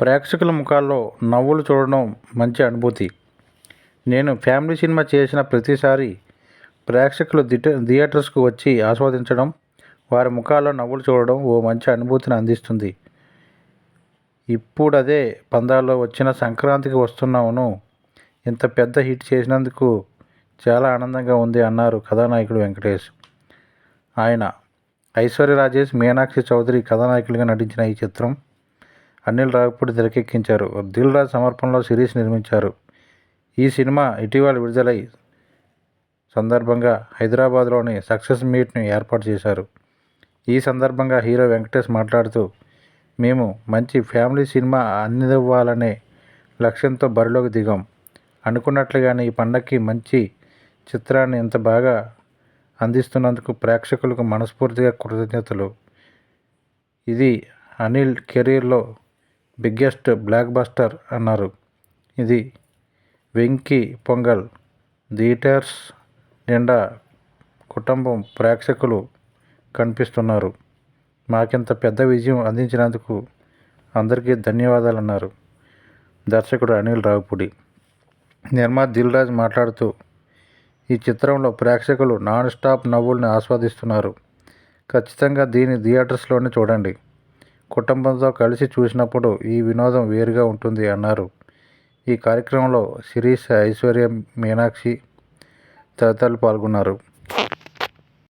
ప్రేక్షకుల ముఖాల్లో నవ్వులు చూడడం మంచి అనుభూతి. నేను ఫ్యామిలీ సినిమా చేసిన ప్రతిసారి ప్రేక్షకులు థిటే థియేటర్స్కు వచ్చి ఆస్వాదించడం వారి ముఖాల్లో నవ్వులు చూడడం ఓ మంచి అనుభూతిని అందిస్తుంది. ఇప్పుడు అదే పందాల్లో వచ్చిన సంక్రాంతికి వస్తున్నావును ఇంత పెద్ద హిట్ చేసినందుకు చాలా ఆనందంగా ఉంది అన్నారు కథానాయకుడు వెంకటేష్. ఆయన ఐశ్వర్య రాజేష్ మీనాక్షి చౌదరి కథానాయకులుగా నటించిన ఈ చిత్రం అనిల్ రావిపూడి తెరకెక్కించారు. దిల్ రాజ్ సమర్పణలో సిరీస్ నిర్మించారు. ఈ సినిమా ఇటీవల విడుదలై సందర్భంగా హైదరాబాద్లోని సక్సెస్ మీట్ని ఏర్పాటు చేశారు. ఈ సందర్భంగా హీరో వెంకటేష్ మాట్లాడుతూ మేము మంచి ఫ్యామిలీ సినిమా అందివ్వాలనే లక్ష్యంతో బరిలోకి దిగాం. అనుకున్నట్లుగానే ఈ పండక్కి మంచి చిత్రాన్ని ఇంత బాగా అందిస్తున్నందుకు ప్రేక్షకులకు మనస్ఫూర్తిగా కృతజ్ఞతలు. ఇది అనిల్ కెరీర్లో బిగ్గెస్ట్ బ్లాక్ బస్టర్ అన్నారు. ఇది వెంకీ పొంగల్ థియేటర్స్ నిండా కుటుంబం ప్రేక్షకులు కనిపిస్తున్నారు. మాకింత పెద్ద విజయం అందించినందుకు అందరికీ ధన్యవాదాలు అన్నారు దర్శకుడు అనిల్ రావుపూడి. నిర్మాత దిల్రాజ్ మాట్లాడుతూ ఈ చిత్రంలో ప్రేక్షకులు నాన్ స్టాప్ నవ్వుల్ని ఆస్వాదిస్తున్నారు. ఖచ్చితంగా దీని థియేటర్స్లోనే చూడండి. కుటుంబంతో కలిసి చూసినప్పుడు ఈ వినోదం వేరుగా ఉంటుంది అన్నారు. ఈ కార్యక్రమంలో శిరీష్ ఐశ్వర్య మీనాక్షి తదితరులు పాల్గొన్నారు.